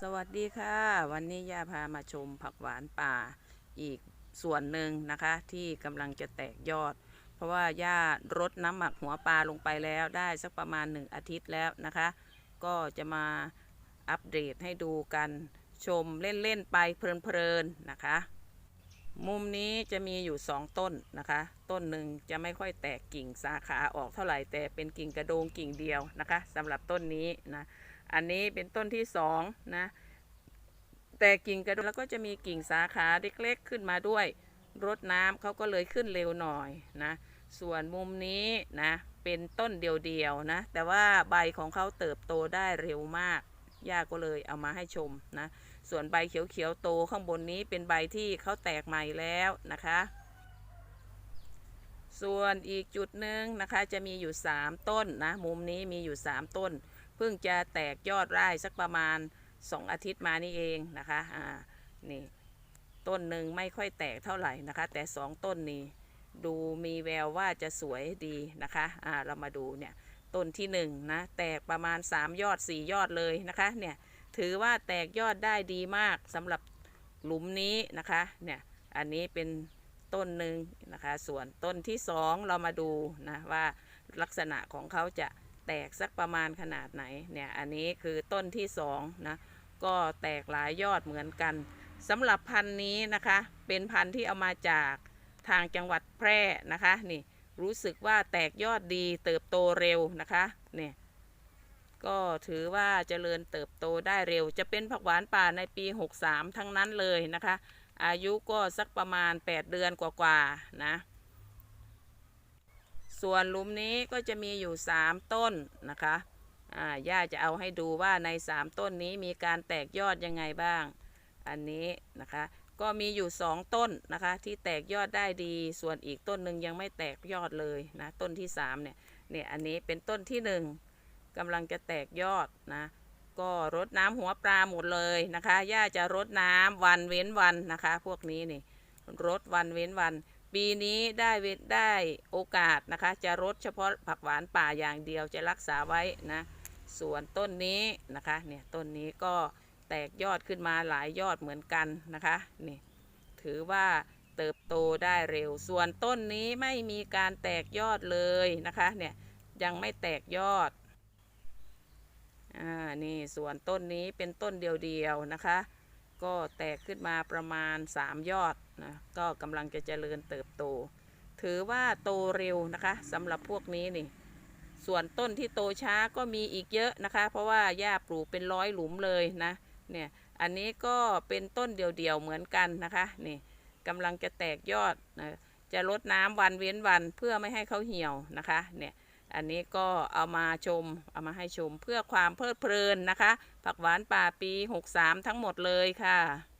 สวัสดีค่ะ วันนี้ย่าพามาชมผักหวานป่าอีกส่วนหนึ่งนะคะ ที่กำลังจะแตกยอด เพราะว่าย่ารดน้ำหมักหัวปลาลงไปแล้วได้สักประมาณหนึ่งอาทิตย์แล้วนะคะ ก็จะมาอัปเดตให้ดูกันชมเล่น ๆ ไปเพลิน ๆ นะคะ มุมนี้จะมีอยู่สองต้นนะคะ ต้นหนึ่งจะไม่ค่อยแตกกิ่งสาขาออกเท่าไหร่แต่เป็นกิ่งกระโดงกิ่งเดียวนะคะสำหรับต้นนี้นะ อันนี้เป็นต้นที่สองนะ แต่กิ่งกระโดงแล้วก็จะมีกิ่งสาขาเล็กๆขึ้นมาด้วย รดน้ำเขาก็เลยขึ้นเร็วหน่อยนะ ส่วนมุมนี้นะ เป็นต้นเดียวๆนะ แต่ว่าใบของเขาเติบโตได้เร็วมาก ย่าก็เลยเอามาให้ชมนะ ส่วนใบเขียวๆโตข้างบนนี้เป็นใบที่เขาแตกใหม่แล้วนะคะส่วนอีกจุดหนึ่งนะคะจะมีอยู่ 3 ต้นนะ มุมนี้มีอยู่ 3 ต้น เพิ่งจะแตกยอดไร่สักประมาณ 2 อาทิตย์มานี่เองนะคะอ่านี่ต้นหนึ่งไม่ค่อยแตกเท่าไหร่นะคะ แต่ 2 ต้นนี้ดูมีแววว่าจะสวยดีนะคะอ่าเรามาดูเนี่ยต้นที่1นงนะแตกประมาณ 3 ยอด 4 ยอดเลยนะคะเนี่ยถือว่าแตกยอดได้ดีมากสำหรับหลุมนี้นะคะเนี่ยอันนี้เป็นต้นหนึ่งนะคะ ส่วนต้นที่ 2 เรามาดูนะว่าลักษณะของเขาจะ แตกสักประมาณขนาดไหนเนี่ยอันนี้คือต้นที่สองนะก็แตกหลายยอดเหมือนกันสำหรับพันธุ์นี้นะคะ เป็นพันธุ์ที่เอามาจากทางจังหวัดแพร่นะคะนี่รู้สึกว่าแตกยอดดีเติบโตเร็วนะคะเนี่ยก็ถือว่าเจริญเติบโตได้เร็ว จะเป็นผักหวานป่าในปี 63 ทั้งนั้นเลยนะคะ อายุก็สักประมาณ 8 เดือนกว่าๆนะ ส่วนหลุมนี้ก็จะมีอยู่ 3 ต้นนะคะอ่าย่าจะเอาให้ดูว่าใน 3 ต้นนี้มีการแตกยอดยังไงบ้าง อันนี้นะคะ ก็มีอยู่ 2 ต้นนะคะ ที่แตกยอดได้ดี ส่วนอีกต้นหนึ่งยังไม่แตกยอดเลยนะต้นที่3เนี่ยเนี่ยอันนี้เป็นต้นที่ 1กำลังจะแตกยอดนะก็รดน้ำหัวปลาหมดเลยนะคะ ย่าจะรดน้ำวันเว้นวันนะคะ พวกนี้นี่รดวันเว้นวัน ปีนี้ได้เวได้โอกาสนะคะ จะรดเฉพาะผักหวานป่าอย่างเดียวจะรักษาไว้นะ ส่วนต้นนี้นะคะเนี่ยต้นนี้ก็แตกยอดขึ้นมาหลายยอดเหมือนกันนะคะนี่ถือว่าเติบโตได้เร็ว ส่วนต้นนี้ไม่มีการแตกยอดเลยนะคะเนี่ยยังไม่แตกยอดอ่านี่ส่วนต้นนี้เป็นต้นเดียวๆนะคะ ก็แตกขึ้นมาประมาณ 3 ยอดนะก็กำลังจะเจริญเติบโต ถือว่าโตเร็วนะคะสำหรับพวกนี้นี่ ส่วนต้นที่โตช้าก็มีอีกเยอะนะคะ เพราะว่าหญ้าปลูกเป็นร้อยหลุมเลยนะเนี่ยอันนี้ก็เป็นต้นเดียวๆเหมือนกันนะคะนี่กำลังจะแตกยอดนะจะลดน้ำวันเว้นวันเพื่อไม่ให้เขาเหี่ยวนะคะเนี่ย อันนี้ก็เอามาชม เอามาให้ชมเพื่อความเพลิดเพลินนะคะ ผักหวานป่าปี 63 ทั้งหมดเลยค่ะ